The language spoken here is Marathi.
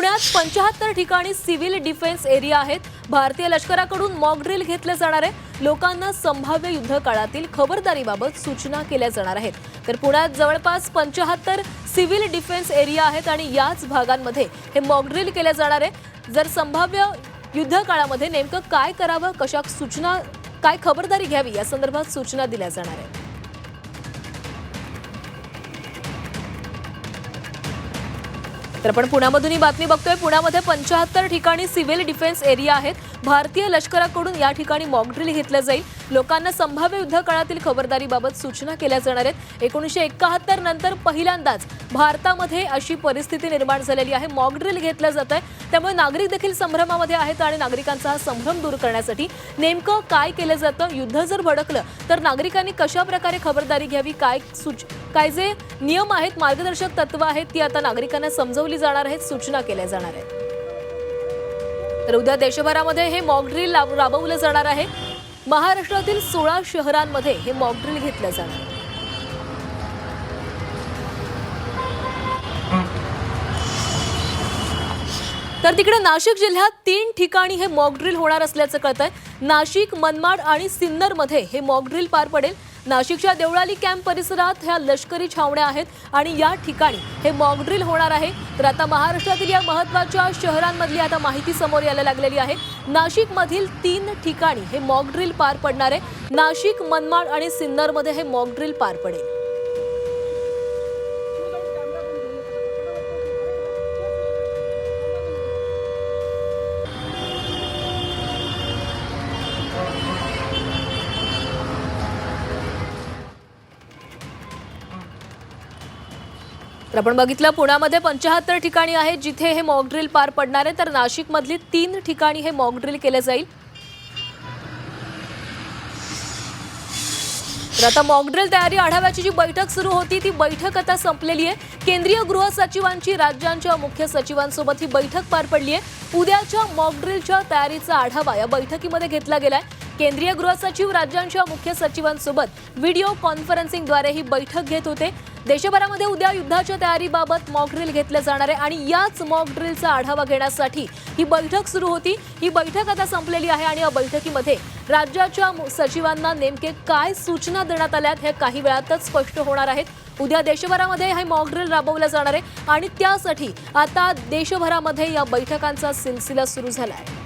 पुण्यात पंचाहत्तर ठिकाणी सिव्हिल डिफेन्स एरिया आहेत. भारतीय लष्कराकडून मॉक ड्रिल घेतले जाणार आहे. लोकांना संभाव्य युद्ध काळातील खबरदारीबाबत सूचना केल्या जाणार आहेत. तर पुण्यात जवळपास पंचाहत्तर सिव्हिल डिफेन्स एरिया आहेत आणि याच भागांमध्ये हे मॉक ड्रिल केले जाणार आहे. जर संभाव्य युद्ध काळामध्ये नेमकं काय करावं कशा सूचना काय खबरदारी घ्यावी या संदर्भात सूचना दिल्या जाणार आहेत. तर आपण पुण्यामधून ही बातमी बघतोय. पुण्यामध्ये पंचाहत्तर ठिकाणी सिव्हिल डिफेन्स एरिया आहेत. भारतीय लष्कराकडून या ठिकाणी मॉकड्रिल घेतलं जाईल. लोकांना संभाव्य युद्ध काळातील खबरदारीबाबत सूचना केल्या जाणार आहेत. एकोणीसशे एकाहत्तर नंतर पहिल्यांदाच भारतामध्ये अशी परिस्थिती निर्माण झालेली आहे. मॉकड्रिल घेतलं जात आहे त्यामुळे नागरिक देखील संभ्रमामध्ये आहेत आणि नागरिकांचा हा संभ्रम दूर करण्यासाठी नेमकं काय केलं जातं? युद्ध जर भडकलं तर नागरिकांनी कशा प्रकारे खबरदारी घ्यावी? काय सूच काय जे नियम आहेत मार्गदर्शक तत्व आहेत ती आता नागरिकांना समजवली जाणार आहेत सूचना केल्या जाणार आहेत. तर उद्या देशभरामध्ये हे मॉक ड्रिल राबवलं जाणार आहे. महाराष्ट्रातील सोळा शहरांमध्ये हे मॉक ड्रिल घेतलं जाणार आहे. तर तिकडे नाशिक जिल्ह्यात तीन ठिकाणी हे मॉक ड्रिल होणार असल्याचं कळत आहे नाशिक मनमाड आणि सिन्नरमध्ये हे मॉकड्रिल पार पडेल. नाशिकच्या देवळाली कॅम्प परिसरात ह्या लष्करी छावण्या आहेत आणि या ठिकाणी हे मॉकड्रिल होणार आहे. तर आता महाराष्ट्रातील या महत्त्वाच्या शहरांमधली आता माहिती समोर यायला लागलेली आहे. नाशिकमधील तीन ठिकाणी हे मॉकड्रिल पार पडणार आहे. नाशिक मनमाड आणि सिन्नरमध्ये हे मॉकड्रिल पार पडेल. तर आपण बघितलं पुण्यामध्ये पंचाहत्तर ठिकाणी आहेत जिथे हे मॉकड्रिल पार पडणार आहे. तर नाशिकमधली तीन ठिकाणी हे मॉकड्रिल केलं जाईल. तर आता मॉकड्रिल तयारी आढाव्याची जी बैठक सुरू होती ती बैठक आता संपलेली आहे. केंद्रीय गृह सचिवांची राज्यांच्या मुख्य सचिवांसोबत ही बैठक पार पडली आहे. उद्याच्या मॉकड्रिलच्या तयारीचा आढावा या बैठकीमध्ये घेतला गेलाय. केंद्रीय गृह सचिव राज्यांच्या मुख्य सचिवांसोबत व्हिडिओ कॉन्फरन्सिंगद्वारे ही बैठक घेत होते. देशभरामध्ये उद्या युद्धाच्या तयारीबाबत मॉक ड्रिल घेतलं जाणार आहे आणि याच मॉक ड्रिलचा आढावा घेण्यासाठी ही बैठक सुरू होती. ही बैठक आता संपलेली आहे आणि या बैठकीमध्ये राज्याच्या मु- सचिवांना नेमके काय सूचना देण्यात आल्यात हे काही वेळातच स्पष्ट होणार आहेत. उद्या देशभरामध्ये हे मॉक ड्रिल राबवलं जाणार आहे आणि त्यासाठी आता देशभरामध्ये या बैठकांचा सिलसिला सुरू झाला आहे.